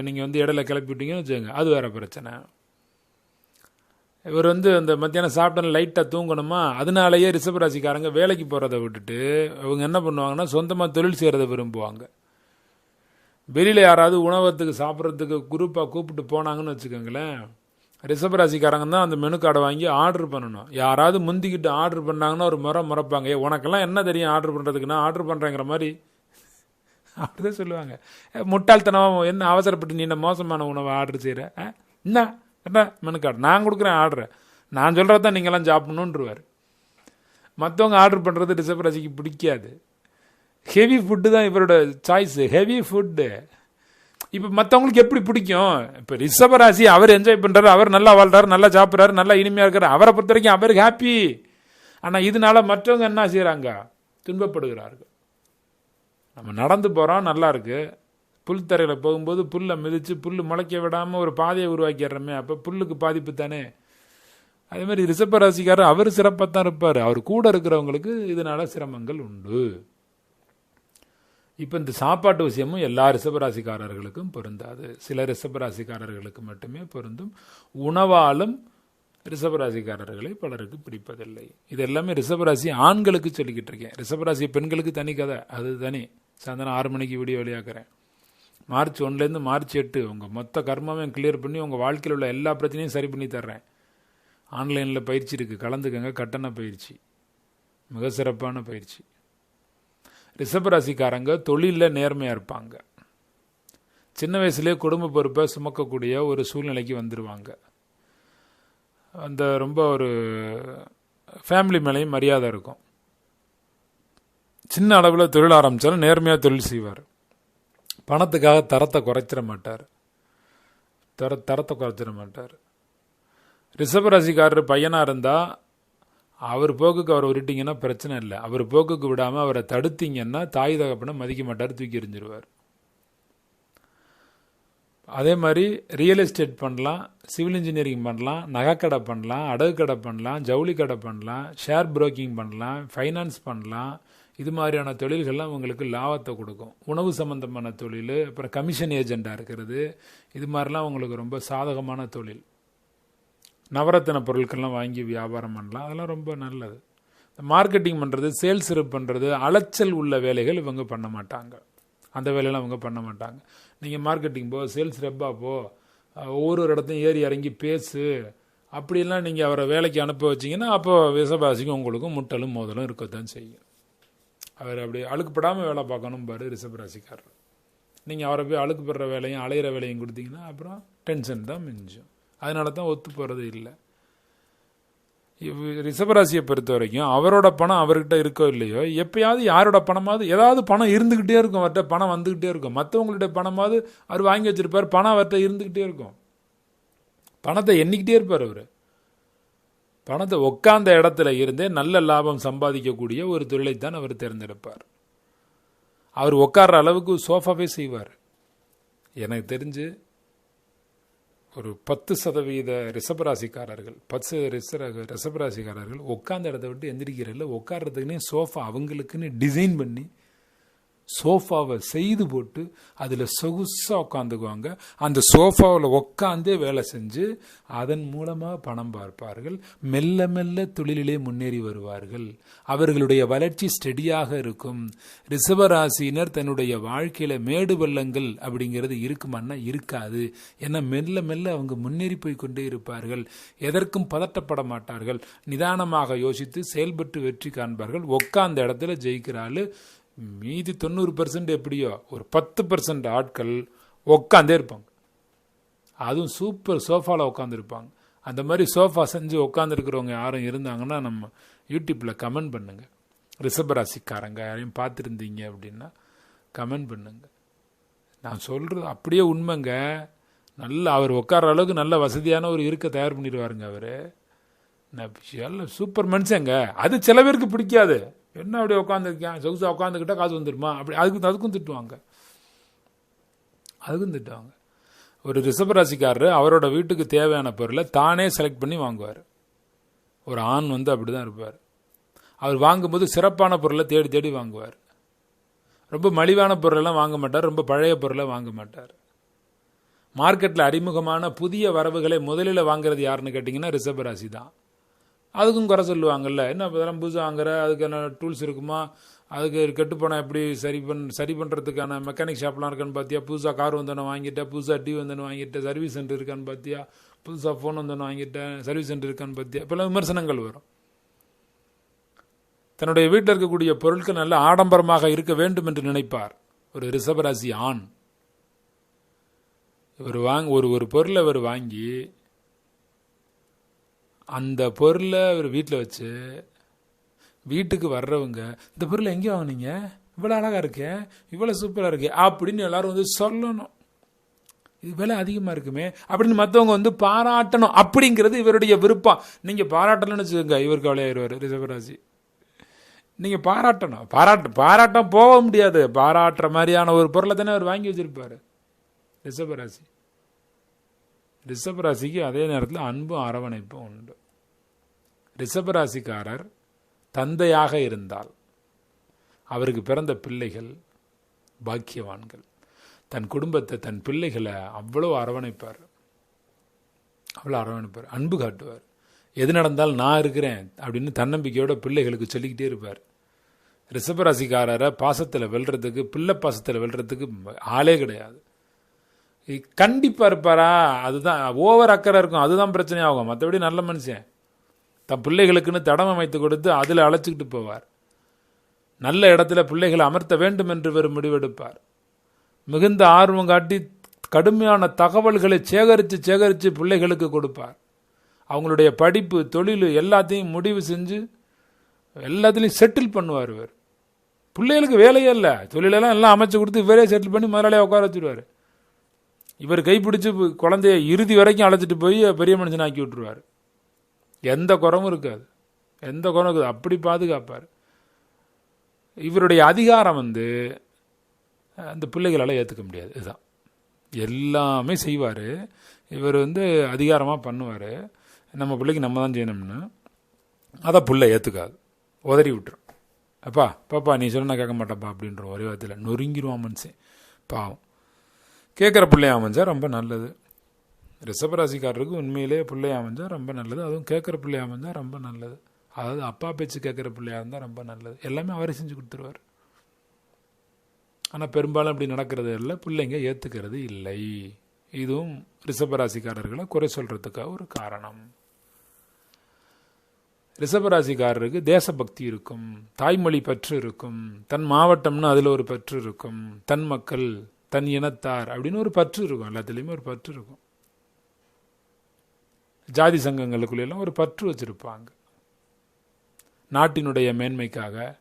நீங்கள் வந்து இடையில கிளப்பி விட்டீங்கன்னு வச்சுக்கோங்க. அது வேறு பிரச்சனை. இவர் வந்து அந்த மத்தியானம் சாப்பிட்டோன்னு லைட்டாக தூங்கணுமா? அதனாலேயே ரிஷபராசிக்காரங்க வேலைக்கு போகிறத விட்டுட்டு அவங்க என்ன பண்ணுவாங்கன்னா சொந்தமாக தொழில் செய்கிறத விரும்புவாங்க. வெளியில் யாராவது உணவகத்துக்கு சாப்பிட்றதுக்கு குரூப்பாக கூப்பிட்டு போனாங்கன்னு வச்சுக்கோங்களேன். ரிஷபராசிக்காரங்க தான் அந்த மெனு கார்டை வாங்கி ஆர்டர் பண்ணணும். யாராவது முந்திக்கிட்டு ஆர்டர் பண்ணாங்கன்னா ஒரு முறை முறைப்பாங்க. ஏ உனக்கெல்லாம் என்ன தெரியும் ஆர்டர் பண்ணுறதுக்குன்னா ஆர்டர் பண்ணுறேங்கிற மாதிரி *laughs* அப்படிதான் சொல்லுவாங்க. முட்டாள்தனமாக என்ன அவசரப்பட்டு நீ என்ன மோசமான உணவை ஆர்டர் செய்கிற என்ன? என்ன மெனு கார்டு நான் கொடுக்குறேன் ஆர்டரை நான் சொல்கிறது தான் நீங்களாம் சாப்பிடணுன்றவார் மற்றவங்க ஆர்டர் பண்ணுறது ரிஷபராசிக்கு பிடிக்காது. ஹெவி ஃபுட்டு தான் இவரோட சாய்ஸு ஹெவி ஃபுட்டு இப்போ மற்றவங்களுக்கு எப்படி பிடிக்கும்? இப்போ ரிஷபராசி அவர் என்ஜாய் பண்ணுறாரு அவர் நல்லா வாழ்றாரு நல்லா சாப்பிட்றாரு நல்லா இனிமையாக இருக்கார். அவரை பொறுத்த வரைக்கும் அவருக்கு ஹாப்பி ஆனால் இதனால மற்றவங்க என்ன செய்கிறாங்க துன்பப்படுகிறார்கள். நம்ம நடந்து போகிறோம் நல்லாயிருக்கு புல் தரையில் போகும்போது புல்லை மிதித்து புல் முளைக்க விடாமல் ஒரு பாதையை உருவாக்கிடுறோமே அப்போ புல்லுக்கு பாதிப்பு தானே? அதே மாதிரி ரிஷபராசிக்காரர் அவர் சிறப்பாக தான் இருப்பார். அவர் கூட இருக்கிறவங்களுக்கு இதனால் சிரமங்கள் உண்டு. இப்போ இந்த சாப்பாட்டு விஷயமும் எல்லா ரிஷபராசிக்காரர்களுக்கும் பொருந்தாது. சில ரிஷபராசிக்காரர்களுக்கு மட்டுமே பொருந்தும். உணவாலும் ரிஷபராசிக்காரர்களை பலருக்கு பிடிப்பதில்லை. இது எல்லாமே ரிஷபராசி ஆண்களுக்கு சொல்லிக்கிட்டு இருக்கேன். ரிஷபராசி பெண்களுக்கு தனி கதை. அது தனி. சாயந்தரம் ஆறு மணிக்கு வீடியோ வெளியாக்குறேன். மார்ச் ஒன்லேருந்து மார்ச் எட்டு உங்கள் மொத்த கர்மமே கிளியர் பண்ணி உங்கள் வாழ்க்கையில் உள்ள எல்லா பிரச்சனையும் சரி பண்ணி தர்றேன். ஆன்லைனில் பயிற்சி இருக்குது கலந்துக்கங்க. கட்டண பயிற்சி. மிக சிறப்பான பயிற்சி. ரிஷபராசிக்காரங்க தொழிலில் நேர்மையாக இருப்பாங்க. சின்ன வயசுலேயே குடும்ப பொறுப்பை சுமக்கக்கூடிய ஒரு சூழ்நிலைக்கு வந்துடுவாங்க அந்த ரொம்ப ஒரு ஃபேமிலி மேலேயும் மரியாதை இருக்கும். சின்ன அளவில் தொழில் ஆரம்பித்தாலும் நேர்மையாக தொழில் செய்வார். பணத்துக்காக தரத்தை குறைச்சிட மாட்டார். தர தரத்தை குறைச்சிட மாட்டார். ரிஷபராசிக்காரர் பையனாக இருந்தால் அவர் போக்குக்கு அவரை விட்டுட்டிங்கன்னா பிரச்சனை இல்லை. அவர் போக்குக்கு விடாமல் அவரை தடுத்தீங்கன்னா தாய் தகப்பனை மதிக்க மாட்டார் தூக்கி எறிஞ்சிருவார். அதே மாதிரி ரியல் எஸ்டேட் பண்ணலாம் சிவில் இன்ஜினியரிங் பண்ணலாம் நகைக்கடை பண்ணலாம் அடகு கடை பண்ணலாம் ஜவுளி கடை பண்ணலாம் ஷேர் புரோக்கிங் பண்ணலாம் ஃபைனான்ஸ் பண்ணலாம். இது மாதிரியான தொழில்கள்லாம் உங்களுக்கு லாபத்தை கொடுக்கும். உணவு சம்பந்தமான தொழில் அப்புறம் கமிஷன் ஏஜெண்டாக இருக்கிறது. இது மாதிரிலாம் உங்களுக்கு ரொம்ப சாதகமான தொழில். நவரத்தின பொருட்கள்லாம் வாங்கி வியாபாரம் பண்ணலாம். அதெல்லாம் ரொம்ப நல்லது. இந்த மார்க்கெட்டிங் பண்ணுறது சேல்ஸ் ரிப் பண்ணுறது அலைச்சல் உள்ள வேலைகள் இவங்க பண்ண மாட்டாங்க. அந்த வேலையெல்லாம் அவங்க பண்ண மாட்டாங்க. நீங்கள் மார்க்கெட்டிங் போ சேல்ஸ் ரெப்பாக போ ஒவ்வொரு இடத்தையும் ஏறி இறங்கி பேசு. அப்படிலாம் நீங்கள் அவரை வேலைக்கு அனுப்ப வச்சிங்கன்னா அப்போ விசபாசிக்கும் உங்களுக்கும் முட்டலும் மோதலும் இருக்கத்தான் செய்யும். அவர் அப்படி அழுக்குப்படாமல் வேலை பார்க்கணும் பாரு ரிஷபராசிக்காரர் நீங்கள் அவரை போய் அழுக்குப்படுற வேலையும் அலையிற வேலையும் கொடுத்தீங்கன்னா அப்புறம் டென்ஷன் தான் மிஞ்சும். அதனால தான் ஒத்து போகிறது இல்லை. ரிஷபராசியை பொறுத்த வரைக்கும் அவரோட பணம் அவர்கிட்ட இருக்கோ இல்லையோ எப்பயாவது யாரோட பணமாவது ஏதாவது பணம் இருந்துக்கிட்டே இருக்கும் அவர்கிட்ட பணம் வந்துக்கிட்டே இருக்கும். மற்றவங்களுடைய பணமாவது அவர் வாங்கி வச்சிருப்பார் பணம் அவர்கிட்ட இருந்துக்கிட்டே இருக்கும். பணத்தை எண்ணிக்கிட்டே இருப்பார் அவர். பணத்தை உட்காந்த இடத்துல இருந்தே நல்ல லாபம் சம்பாதிக்கக்கூடிய ஒரு தொழிலைத்தான் அவர் தேர்ந்தெடுப்பார். அவர் உட்கார்ற அளவுக்கு சோஃபாவே செய்வார். எனக்கு தெரிஞ்சு ஒரு பத்து சதவீத ரிசபராசிக்காரர்கள் பத்து ரிசர ரிசபராசிக்காரர்கள் உட்காந்த இடத்த விட்டு எந்திரிக்கிறதில்ல உட்கார்றதுக்குன்னே சோஃபா அவங்களுக்குன்னு டிசைன் பண்ணி சோஃபாவை செய்து போட்டு அதில் சொகுசாக உட்காந்துக்குவாங்க. அந்த சோஃபாவில் உட்காந்தே வேலை செஞ்சு அதன் மூலமாக பணம் பார்ப்பார்கள். மெல்ல மெல்ல தொழிலிலே முன்னேறி வருவார்கள். அவர்களுடைய வளர்ச்சி ஸ்டெடியாக இருக்கும். ரிசவராசினர் தன்னுடைய வாழ்க்கையில் மேடு வெள்ளங்கள் அப்படிங்கிறது இருக்குமான்னா இருக்காது. ஏன்னா மெல்ல மெல்ல அவங்க முன்னேறி போய் கொண்டே இருப்பார்கள். எதற்கும் பதட்டப்பட மாட்டார்கள். நிதானமாக யோசித்து செயல்பட்டு வெற்றி காண்பார்கள். உட்காந்த இடத்துல ஜெயிக்கிறாள் மீதி தொண்ணூறு பர்சன்ட் எப்படியோ ஒரு பத்து பர்சன்ட் ஆட்கள் உட்காந்தே இருப்பாங்க. அதுவும் சூப்பர் சோஃபாவில் உட்காந்துருப்பாங்க அந்த மாதிரி சோஃபா செஞ்சு உட்காந்துருக்கிறவங்க யாரும் இருந்தாங்கன்னா நம்ம யூடியூப்பில் கமெண்ட் பண்ணுங்க. ரிஷபராசிக்காரங்க யாரையும் பார்த்துருந்தீங்க அப்படின்னா கமெண்ட் பண்ணுங்க. நான் சொல்கிறது அப்படியே உண்மைங்க. நல்ல அவர் உட்கார அளவுக்கு நல்ல வசதியான ஒரு இருக்க தயார் பண்ணிடுவாருங்க அவர். நான் சூப்பர் மனுஷங்க. அது சில பேருக்கு பிடிக்காது. என்ன அப்படி உட்காந்துருக்கேன் சொகுசாக உட்காந்துக்கிட்டா காசு வந்துடுமா அப்படி அதுக்கு அதுக்கும் திட்டுவாங்க. அதுக்கும் திட்டுவாங்க. ஒரு ரிஷபராசிக்காரர் அவரோட வீட்டுக்கு தேவையான பொருளை தானே செலக்ட் பண்ணி வாங்குவார். ஒரு ஆண் வந்து அப்படி தான் இருப்பார். அவர் வாங்கும்போது சிறப்பான பொருளை தேடி தேடி வாங்குவார். ரொம்ப மலிவான பொருளெல்லாம் வாங்க மாட்டார். ரொம்ப பழைய பொருளை வாங்க மாட்டார். மார்க்கெட்டில் அறிமுகமான புதிய வரவுகளை முதலில் வாங்குறது யாருன்னு கேட்டிங்கன்னா ரிஷபராசி தான் அதுக்கும் குறை சொல்லுவாங்கல்ல. என்ன இதெல்லாம் புதுசாக வாங்குற? அதுக்கான டூல்ஸ் இருக்குமா? அதுக்கு கெட்டுப்போனால் எப்படி சரி பண் சரி பண்ணுறதுக்கான மெக்கானிக் ஷாப்லாம் இருக்கான்னு பார்த்தியா புதுசாக கார் வந்தோன்னு வாங்கிட்டேன் புதுசாக டிவி வந்தோன்னு வாங்கிட்டேன் சர்வீஸ் சென்டர் இருக்கான்னு பார்த்தியா புதுசாக ஃபோன் வந்தோன்னு வாங்கிட்டேன் சர்வீஸ் சென்டர் இருக்கான்னு பார்த்தியா இப்போல்லாம் விமர்சனங்கள் வரும். தன்னுடைய வீட்டில் இருக்கக்கூடிய பொருட்கள் நல்ல ஆடம்பரமாக இருக்க வேண்டும் என்று நினைப்பார். ஒரு ரிஷபராசி ஆண். இவர் வாங்க ஒரு ஒரு பொருளை இவர் வாங்கி அந்த பொருளை அவர் வீட்டில் வச்சு வீட்டுக்கு வர்றவங்க இந்த பொருளை எங்கே வாங்கினீங்க? இவ்வளோ அழகாக இருக்கே இவ்வளோ சூப்பராக இருக்கே அப்படின்னு எல்லாரும் வந்து சொல்லணும். இது விலை அதிகமாக இருக்குமே அப்படின்னு மற்றவங்க வந்து பாராட்டணும் அப்படிங்கிறது இவருடைய விருப்பம். நீங்கள் பாராட்டணும்னு வச்சுக்கோங்க இவர் கவலையாயிருவார் ரிஷபராசி. நீங்கள் பாராட்டணும். பாராட்டு பாராட்டம் போக முடியாது. பாராட்டுற மாதிரியான ஒரு பொருளை தானே அவர் வாங்கி வச்சிருப்பாரு. ரிஷபராசி. ரிஷபராசிக்கு அதே நேரத்தில் அன்பும் அரவணைப்பும் உண்டு. ரிஷபராசிக்காரர் தந்தையாக இருந்தால் அவருக்கு பிறந்த பிள்ளைகள் பாக்கியவான்கள். தன் குடும்பத்தை தன் பிள்ளைகளை அவ்வளோ அரவணைப்பார். அவ்வளோ அரவணைப்பார். அன்பு காட்டுவார். எது நடந்தாலும் நான் இருக்கிறேன் அப்படின்னு தன்னம்பிக்கையோட பிள்ளைகளுக்கு சொல்லிக்கிட்டே இருப்பார். ரிஷபராசிக்காரரை பாசத்தில் வெல்றதுக்கு பிள்ளை பாசத்தில் வெல்றதுக்கு ஆளே கிடையாது. கண்டிப்பாக இருப்பாரா? அதுதான் ஓவர் அக்கறை இருக்கும். அதுதான் பிரச்சனையாகும். மற்றபடி நல்ல மனுஷன். தன் பிள்ளைகளுக்குன்னு தடம் அமைத்து கொடுத்து அதில் அழைச்சிக்கிட்டு போவார். நல்ல இடத்துல பிள்ளைகளை அமர்த்த வேண்டும் என்று இவர் முடிவெடுப்பார். மிகுந்த ஆர்வம் காட்டி கடுமையான தகவல்களை சேகரித்து சேகரித்து பிள்ளைகளுக்கு கொடுப்பார். அவங்களுடைய படிப்பு தொழில் எல்லாத்தையும் முடிவு செஞ்சு எல்லாத்துலேயும் செட்டில் பண்ணுவார் இவர். பிள்ளைகளுக்கு வேலையே இல்லை. தொழிலெல்லாம் எல்லாம் அமைச்சு கொடுத்து இவரே செட்டில் பண்ணி முதலாளியாக உட்கார வச்சுருவார். இவர் கைப்பிடிச்சு குழந்தைய இறுதி வரைக்கும் அழைச்சிட்டு போய் பெரிய மனுஷன் ஆக்கி விட்டுருவார். எந்த குறவும் இருக்காது. எந்த குறம் இருக்காது. அப்படி பாதுகாப்பார். இவருடைய அதிகாரம் வந்து அந்த பிள்ளைகளால் ஏற்றுக்க முடியாது. இதுதான். எல்லாமே செய்வார். இவர் வந்து அதிகாரமாக பண்ணுவார். நம்ம பிள்ளைக்கு நம்ம தான் செய்யணும்னு. அதை பிள்ளை ஏற்றுக்காது உதறி விட்டுரும். அப்பா பாப்பா நீ சொன்னா கேட்க மாட்டேப்பா அப்படின்ற ஒரே வார்த்தையில் நொறுங்கிடுவான் மனுஷன். பாவம். கேட்குற பிள்ளைய அமைஞ்சா ரொம்ப நல்லது. ரிஷபராசிக்காரருக்கு உண்மையிலே பிள்ளையாக அமைஞ்சா ரொம்ப நல்லது. அதுவும் கேட்குற பிள்ளையாக அமைஞ்சால் ரொம்ப நல்லது. அதாவது அப்பா பேச்சு கேட்குற பிள்ளையாக இருந்தால் ரொம்ப நல்லது. எல்லாமே அவரே செஞ்சு கொடுத்துருவார். ஆனால் பெரும்பாலும் அப்படி நடக்கிறது இல்லை. பிள்ளைங்க ஏற்றுக்கிறது இல்லை. இதுவும் ரிஷபராசிக்காரர்களை குறை சொல்கிறதுக்காக ஒரு காரணம். ரிஷபராசிக்காரருக்கு தேசபக்தி இருக்கும். தாய்மொழி பற்று இருக்கும். தன் மாவட்டம்னு அதில் ஒரு பற்று இருக்கும். தன் மக்கள் தன் இனத்தார் அப்படின்னு ஒரு பற்று இருக்கும். எல்லாத்துலேயுமே ஒரு பற்று இருக்கும். ஜாதி சங்கங்களுக்குள்ளெல்லாம் ஒரு பற்று வச்சுருப்பாங்க. நாட்டினுடைய மேன்மைக்காக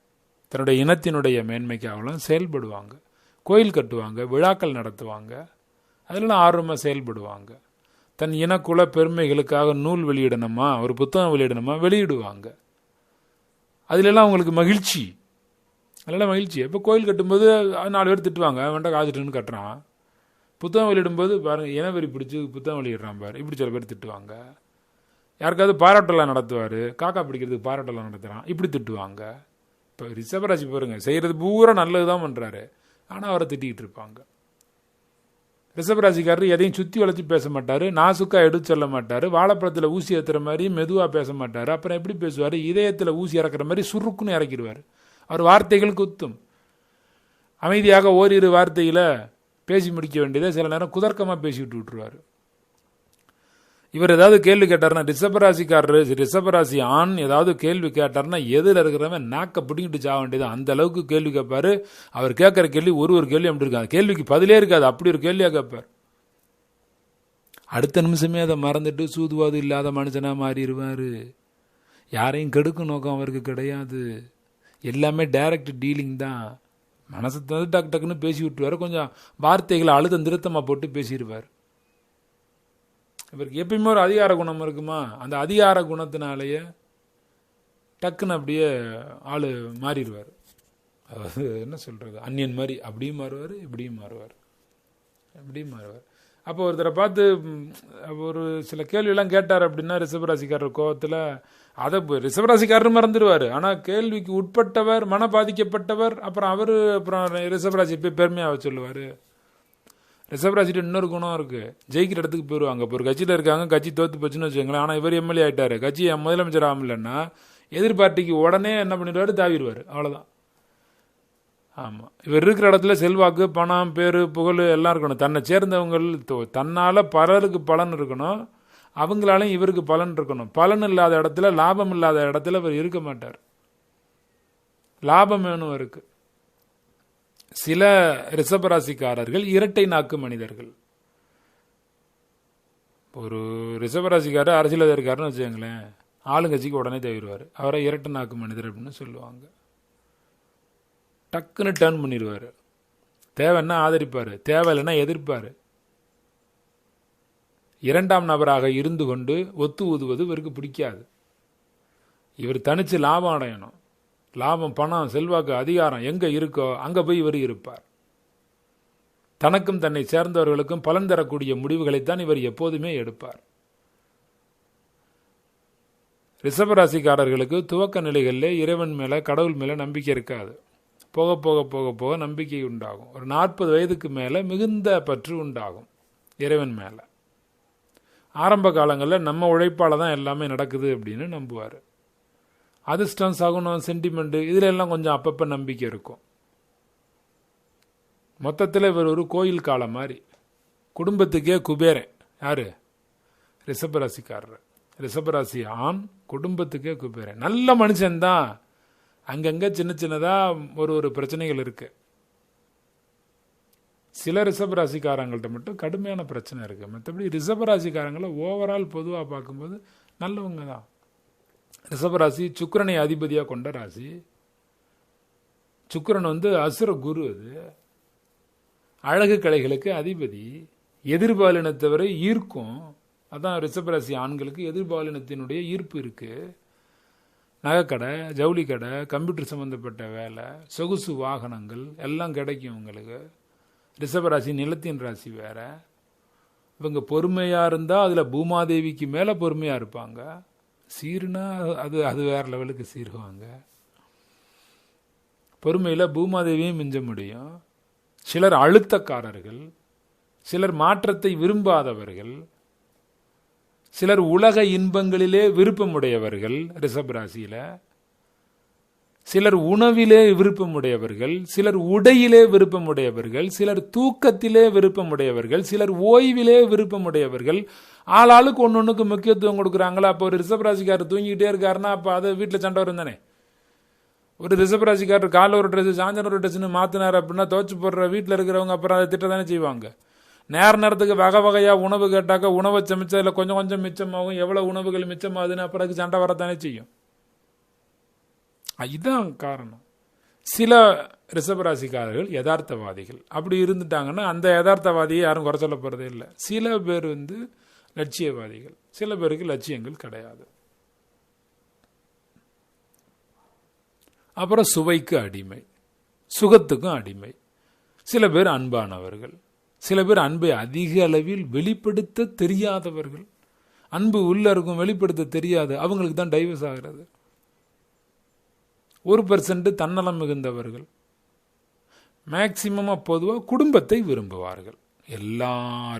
தன்னுடைய இனத்தினுடைய மேன்மைக்காகலாம் செயல்படுவாங்க. கோயில் கட்டுவாங்க விழாக்கள் நடத்துவாங்க. அதிலலாம் ஆர்வமாக செயல்படுவாங்க. தன் இனக்குல பெருமைகளுக்காக நூல் வெளியிடணுமா ஒரு புத்தகம் வெளியிடணுமா வெளியிடுவாங்க. அதிலெல்லாம் அவங்களுக்கு மகிழ்ச்சி. அதெல்லாம் மகிழ்ச்சி. இப்போ கோயில் கட்டும்போது நாலு பேர் திட்டுவாங்க வேண்டாம் காசுட்டுன்னு கட்டுறான். புத்தகம் வெளியிடும்போது பாருங்க இனவெறி பிடிச்சி புத்தகம் வெளியிடுறான் பாரு. இப்படி சில பேர் திட்டுவாங்க. யாருக்காவது பாராட்டெல்லாம் நடத்துவார். காக்கா பிடிக்கிறதுக்கு பாராட்டெல்லாம் நடத்துகிறான் இப்படி திட்டுவாங்க. இப்போ ரிஷபராசி பாருங்க செய்கிறது பூரா நல்லது தான் பண்ணுறாரு ஆனால் அவரை திட்டிகிட்டு இருப்பாங்க. ரிஷபராசிக்காரர் எதையும் சுற்றி வளைச்சி பேச மாட்டார். நாசுக்காக எடுத்து சொல்ல மாட்டார். வாழைப்பழத்தில் ஊசி ஏற்றுற மாதிரி மெதுவாக பேச மாட்டார். அப்புறம் எப்படி பேசுவார்? இதயத்தில் ஊசி இறக்குற மாதிரி சுருக்குன்னு இறக்கிடுவார். அவர் வார்த்தைகள் குத்தும். அமைதியாக ஓரிரு வார்த்தையில் பேசி முடிக்க வேண்டியதை சில நேரம் குதர்க்கமாக பேசிவிட்டு விட்டுருவார். இவர் ஏதாவது கேள்வி கேட்டார்னா ரிஷபராசிக்காரர் ரிஷபராசி ஆண் ஏதாவது கேள்வி கேட்டார்னா எதில் இருக்கிறவன் நாக்கை பிடிங்கிட்டு சாக வேண்டியது. அந்த அளவுக்கு கேள்வி கேட்பார். அவர் கேட்குற கேள்வி ஒரு ஒரு கேள்வி அப்படி இருக்காது. கேள்விக்கு பதிலே இருக்காது. அப்படி ஒரு கேள்வியாக கேட்பார். அடுத்த நிமிஷமே அதை மறந்துட்டு சூதுவாது இல்லாத மனுஷனாக மாறிடுவார். யாரையும் கெடுக்கும் நோக்கம் அவருக்கு கிடையாது. எல்லாமே டைரக்ட் டீலிங் தான். மனசு தந்து டக்கு டக்குன்னு பேசி விட்டுருவார். கொஞ்சம் வார்த்தைகளை அழுத்தம் திருத்தமாக போட்டு பேசிடுவார். இவருக்கு எப்பயுமே ஒரு அதிகார குணம் இருக்குமா? அந்த அதிகார குணத்தினாலேயே டக்குன்னு அப்படியே ஆள் மாறிடுவார். அதாவது என்ன சொல்கிறது அந்நியன் மாதிரி அப்படியும் மாறுவார் இப்படியும் மாறுவார். இப்படியும் மாறுவார். அப்போ ஒருத்தரை பார்த்து ஒரு சில கேள்வியெல்லாம் கேட்டார் அப்படின்னா ரிஷபராசிக்காரர் கோவத்தில் அதை ரிஷபராசிக்காரர் மறந்துடுவார் ஆனால் கேள்விக்கு உட்பட்டவர் மன பாதிக்கப்பட்டவர் அப்புறம் அவர் அப்புறம் ரிஷபராசி போய் பெருமையாக சொல்லுவார். ரிஷபராசிட்டு இன்னொரு குணம் இருக்குது ஜெயிக்கிற இடத்துக்கு போயிடுவாங்க இப்போ ஒரு கட்சியில் இருக்காங்க கட்சி தோற்று போச்சுன்னு வச்சுக்கோங்களேன். ஆனால் இவர் எம்எல்ஏ ஆகிட்டார் கட்சி முதலமைச்சர் ஆகலன்னா எதிர்பார்ட்டிக்கு உடனே என்ன பண்ணிடுவார்? தாவிடுவார். அவ்வளோதான் ஆமாம் இவர் இருக்கிற இடத்துல செல்வாக்கு பணம் பேர் புகழ் எல்லாம் இருக்கணும். தன்னை சேர்ந்தவங்கள் தன்னால் பலருக்கு பலன் இருக்கணும். அவங்களாலையும் இவருக்கு பலன் இருக்கணும். பலன் இல்லாத இடத்துல லாபம் இல்லாத இடத்துல இவர் இருக்க மாட்டார். லாபம் வேணும் இருக்கு சில ரிஷபராசிக்காரர்கள் இரட்டை நாக்கு மனிதர்கள். ஒரு ரிஷபராசிக்காரர் அரசியல் இருக்காருன்னு வச்சுக்கோங்களேன் ஆளுங்கட்சிக்கு உடனே தவிர்வார் அவரை இரட்டை நாக்கு மனிதர் அப்படின்னு சொல்லுவாங்க. டக்குன்னு டேர்ன் பண்ணிடுவார். தேவைன்னா ஆதரிப்பார். தேவையில்லைன்னா எதிர்ப்பார். இரண்டாம் நபராக இருந்து கொண்டு ஒத்து ஊதுவது இவருக்கு பிடிக்காது. இவர் தனித்து லாபம் அடையணும். லாபம் பணம் செல்வாக்கு அதிகாரம் எங்கே இருக்கோ அங்கே போய் இவர் இருப்பார். தனக்கும் தன்னை சேர்ந்தவர்களுக்கும் பலன் தரக்கூடிய முடிவுகளைத்தான் இவர் எப்போதுமே எடுப்பார். ரிஷபராசிக்காரர்களுக்கு துவக்க நிலைகளில் இறைவன் மேலே கடவுள் மேலே நம்பிக்கை இருக்காது. போக போக போக போக நம்பிக்கை உண்டாகும். ஒரு நாற்பது வயதுக்கு மேலே மிகுந்த பற்று உண்டாகும் இறைவன் மேலே. ஆரம்ப காலங்களில் நம்ம உழைப்பால் தான் எல்லாமே நடக்குது அப்படின்னு நம்புவார். அதிர்ஷ்டம் சகுனம் சென்டிமெண்ட்டு இதில் எல்லாம் கொஞ்சம் அப்பப்போ நம்பிக்கை இருக்கும். மொத்தத்தில் இவர் ஒரு கோயில் காலம் மாதிரி. குடும்பத்துக்கே குபேரன். யார்? ரிஷபராசிக்காரர். ரிஷபராசி ஆண் குடும்பத்துக்கே குபேரன். நல்ல மனுஷன்தான். அங்கங்கே சின்ன சின்னதாக ஒரு ஒரு பிரச்சனைகள் இருக்குது சில ரிஷபராசிக்காரங்கள்ட்ட மட்டும் கடுமையான பிரச்சனை இருக்கு. மற்றபடி ரிஷபராசிக்காரங்களை ஓவரால் பொதுவாக பார்க்கும்போது நல்லவங்க தான். ரிஷபராசி சுக்கரனை அதிபதியாக கொண்ட ராசி. சுக்கரன் வந்து அசுர குரு அது. அழகு கலைகளுக்கு அதிபதி. எதிர்பாலினத்தவரை ஈர்க்கும். அதான் ரிஷபராசி ஆண்களுக்கு எதிர்பாலினத்தினுடைய ஈர்ப்பு இருக்கு. நகைக்கடை ஜவுளி கடை கம்ப்யூட்டர் சம்மந்தப்பட்ட வேலை சொகுசு வாகனங்கள் எல்லாம் கிடைக்கும் உங்களுக்கு. ரிஷபராசி நிலத்தின் ராசி வேற. இவங்க பொறுமையாக இருந்தால் அதில் பூமாதேவிக்கு மேலே பொறுமையாக இருப்பாங்க. சீருனா அது அது வேற லெவலுக்கு சீருவாங்க பொறுமையில் பூமாதேவியும் மிஞ்ச முடியும். சிலர் அழுத்தக்காரர்கள் சிலர் மாற்றத்தை விரும்பாதவர்கள் சிலர் உலக இன்பங்களிலே விருப்பமுடையவர்கள் ரிஷப் ராசியில சிலர் உணவிலே விருப்பமுடையவர்கள் சிலர் உடையிலே விருப்பமுடையவர்கள் சிலர் தூக்கத்திலே விருப்பமுடையவர்கள் சிலர் ஓய்விலே விருப்பமுடையவர்கள். ஆளாளுக்கு ஒன்று ஒன்றுக்கு முக்கியத்துவம் கொடுக்குறாங்களா? அப்போ ஒரு ரிஷபராசிக்காரர் தூங்கிக்கிட்டே இருக்காருன்னா அப்போ அதை வீட்டில் சண்டை வரும் தானே? ஒரு ரிஷபராசிக்காரர் காலைல ஒரு ட்ரெஸ் சாயந்தரம் ஒரு ட்ரெஸ்னு மாற்றினார் அப்படின்னா துவச்சி போடுற வீட்டில் இருக்கிறவங்க அப்புறம் அதை திட்ட தானே செய்வாங்க. நேர நேரத்துக்கு வகை வகையாக உணவு கேட்டாக்கா உணவை சமைச்சதில் கொஞ்சம் கொஞ்சம் மிச்சமாகும் எவ்வளோ உணவுகள் மிச்சமாகுதுன்னு அப்புறம் அதுக்கு சண்டை வரத்தானே செய்யும். இதுதான் காரணம். சில ரிஷபராசிக்காரர்கள் யதார்த்தவாதிகள். அப்படி இருந்துட்டாங்கன்னா அந்த யதார்த்தவாதியை யாரும் குறை சொல்ல போகிறதே இல்லை. சில பேர் வந்து லட்சியவாதிகள். சில பேருக்கு லட்சியங்கள் கிடையாது. அப்புறம் சுவைக்கு அடிமை. சுகத்துக்கும் அடிமை. சில பேர் அன்பானவர்கள். சில பேர் அன்பை அதிக அளவில் வெளிப்படுத்த தெரியாதவர்கள். அன்பு உள்ள இருக்கும் வெளிப்படுத்த தெரியாது. அவங்களுக்கு தான் டைவர்ஸ் ஆகிறது. ஒரு பர்சன்ட் தன்னலம் மிகுந்தவர்கள். மேக்சிமமாக பொதுவாக குடும்பத்தை விரும்புவார்கள். எல்லா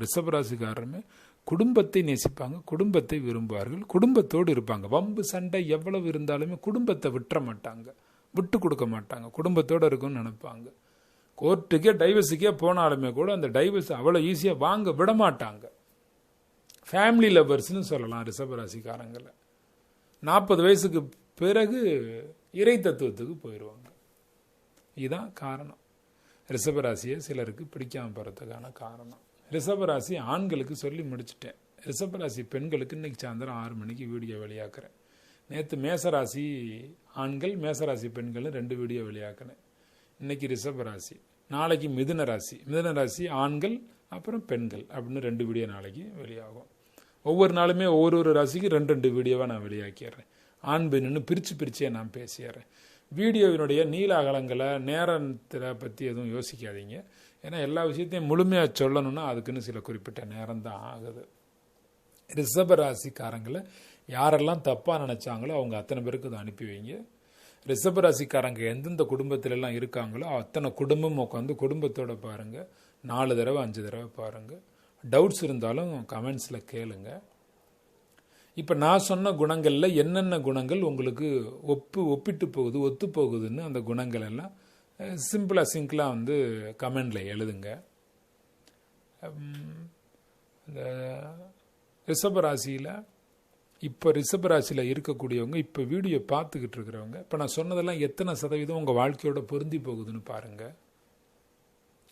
ரிஷபராசிக்காரருமே குடும்பத்தை நேசிப்பாங்க குடும்பத்தை விரும்புவார்கள் குடும்பத்தோடு இருப்பாங்க. வம்பு சண்டை எவ்வளவு இருந்தாலுமே குடும்பத்தை விட்டுற மாட்டாங்க. விட்டு கொடுக்க மாட்டாங்க. குடும்பத்தோடு இருக்கும்னு நினைப்பாங்க. கோர்ட்டுக்கே டைவர்ஸுக்கே போனாலுமே கூட அந்த டைவர்ஸ் அவ்வளோ ஈஸியாக வாங்க விட மாட்டாங்க. ஃபேமிலி லவ்வர்ஸ்னு சொல்லலாம் ரிஷபராசிக்காரங்களை நாற்பது வயசுக்கு பிறகு இறை தத்துவத்துக்கு போயிடுவாங்க. இதுதான் காரணம். ரிஷபராசியை சிலருக்கு பிடிக்காம போகிறதுக்கான காரணம். ரிஷபராசி ஆண்களுக்கு சொல்லி முடிச்சிட்டேன். ரிஷபராசி பெண்களுக்கு இன்றைக்கி சாயந்தரம் ஆறு மணிக்கு வீடியோ வெளியாக்குறேன். நேற்று மேசராசி ஆண்கள் மேசராசி பெண்களும் ரெண்டு வீடியோ வெளியாக்கினேன். இன்றைக்கி ரிஷபராசி நாளைக்கு மிதுன ராசி. மிதுன ராசி ஆண்கள் அப்புறம் பெண்கள் அப்படின்னு ரெண்டு வீடியோ நாளைக்கு வெளியாகும். ஒவ்வொரு நாளுமே ஒவ்வொரு ஒரு ராசிக்கு ரெண்டு ரெண்டு வீடியோவாக நான் வெளியாக்கிடுறேன். ஆண் பெண்ணுன்னு பிரித்து பிரிச்சே நான் பேசிடுறேன் வீடியோவினுடைய நீல அகலங்களை நேரத்தில் பற்றி எதுவும் யோசிக்காதீங்க. ஏன்னா எல்லா விஷயத்தையும் முழுமையாக சொல்லணும்னா அதுக்குன்னு சில குறிப்பிட்ட நேரம் தான் ஆகுது. ரிஷப ராசிக்காரங்களை யாரெல்லாம் தப்பாக நினச்சாங்களோ அவங்க அத்தனை பேருக்கு அதை அனுப்பி வைங்க. ரிஷப ராசிக்காரங்க எந்தெந்த குடும்பத்திலலாம் இருக்காங்களோ அத்தனை குடும்பம் உட்காந்து குடும்பத்தோட பாருங்கள் நாலு தடவை அஞ்சு தடவை பாருங்கள் டவுட்ஸ் இருந்தாலும் கமெண்ட்ஸில் கேளுங்கள் இப்போ நான் சொன்ன குணங்களில் என்னென்ன குணங்கள் உங்களுக்கு ஒப்பு ஒப்பிட்டு போகுது ஒத்து போகுதுன்னு அந்த குணங்கள் எல்லாம் சிம்பிளாக சிங்கிளாக வந்து கமெண்டில் எழுதுங்க. இந்த ரிஷபராசியில் இப்போ ரிஷபராசியில் இருக்கக்கூடியவங்க இப்போ வீடியோ பார்த்துக்கிட்டு இருக்கிறவங்க இப்போ நான் சொன்னதெல்லாம் எத்தனை சதவீதம் உங்கள் வாழ்க்கையோட பொருந்தி போகுதுன்னு பாருங்கள்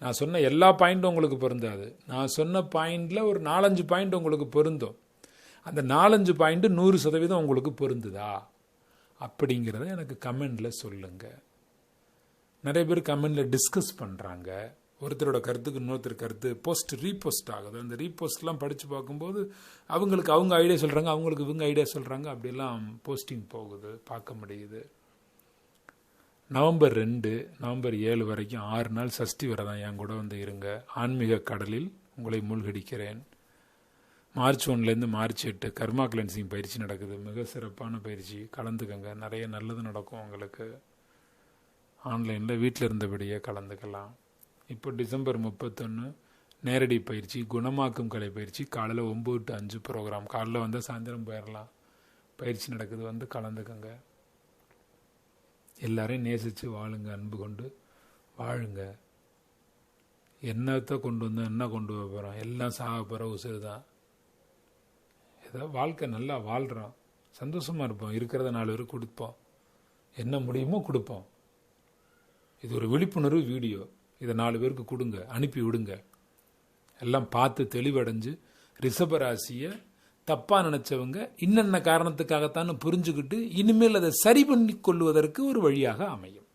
நான் சொன்ன எல்லா பாயிண்ட்டும் உங்களுக்கு பொருந்தாது. நான் சொன்ன பாயிண்டில் ஒரு நாலஞ்சு பாயிண்ட் உங்களுக்கு பொருந்தும். அந்த நாலஞ்சு பாயிண்ட்டு நூறு சதவீதம் உங்களுக்கு பொருந்துதா? அப்படிங்கிறத எனக்கு கமெண்டில் சொல்லுங்கள் நிறைய பேர் கமெண்டில் டிஸ்கஸ் பண்ணுறாங்க ஒருத்தரோட கருத்துக்கு இன்னொருத்தர் கருத்து போஸ்ட் ரீபோஸ்ட் ஆகுது. அந்த ரீபோஸ்ட்லாம் படித்து பார்க்கும்போது அவங்களுக்கு அவங்க ஐடியா சொல்கிறாங்க அவங்களுக்கு இவங்க ஐடியா சொல்கிறாங்க அப்படிலாம் போஸ்டிங் போகுது பார்க்க முடியுது. நவம்பர் ரெண்டு நவம்பர் ஏழு வரைக்கும் ஆறு நாள் சஷ்டி விரதம் என் கூட வந்து இருங்க. ஆன்மீக கடலில் உங்களை மூழ்கடிக்கிறேன். மார்ச் ஒன்லேருந்து மார்ச் எட்டு கர்மா கிளென்சிங் பயிற்சி நடக்குது. மிக சிறப்பான பயிற்சி. கலந்துக்கங்க. நிறைய நல்லது நடக்கும் உங்களுக்கு. ஆன்லைனில் வீட்டில் இருந்தபடியே கலந்துக்கலாம். இப்போ டிசம்பர் முப்பத்தொன்று நேரடி பயிற்சி குணமாக்கும் கலை பயிற்சி. காலையில் ஒம்பது டு அஞ்சு ப்ரோக்ராம் காலைல வந்து சாயந்தரம் போயிடலாம் பயிற்சி நடக்குது. வந்து கலந்துக்கங்க. எல்லாரையும் நேசித்து வாழுங்க. அன்பு கொண்டு வாழுங்க. என்னத்தை கொண்டு வந்தோம் என்ன கொண்டு போகிறோம் எல்லாம் சாக போகிற உசுறு தான். ஏதோ வாழ்க்கை நல்லா வாழ்கிறோம் சந்தோஷமாக இருப்போம். இருக்கிறத நாலு பேர் கொடுப்போம். என்ன முடியுமோ கொடுப்போம். இது ஒரு விழிப்புணர்வு வீடியோ. இதை நாலு பேருக்கு கொடுங்க. அனுப்பி விடுங்க. எல்லாம் பார்த்து தெளிவடைஞ்சு ரிஷபராசியை தப்பாக நினச்சவங்க இன்னென்ன காரணத்துக்காகத்தான் புரிஞ்சுக்கிட்டு இனிமேல் அதை சரி பண்ணி கொள்வதற்கு ஒரு வழியாக அமையும்.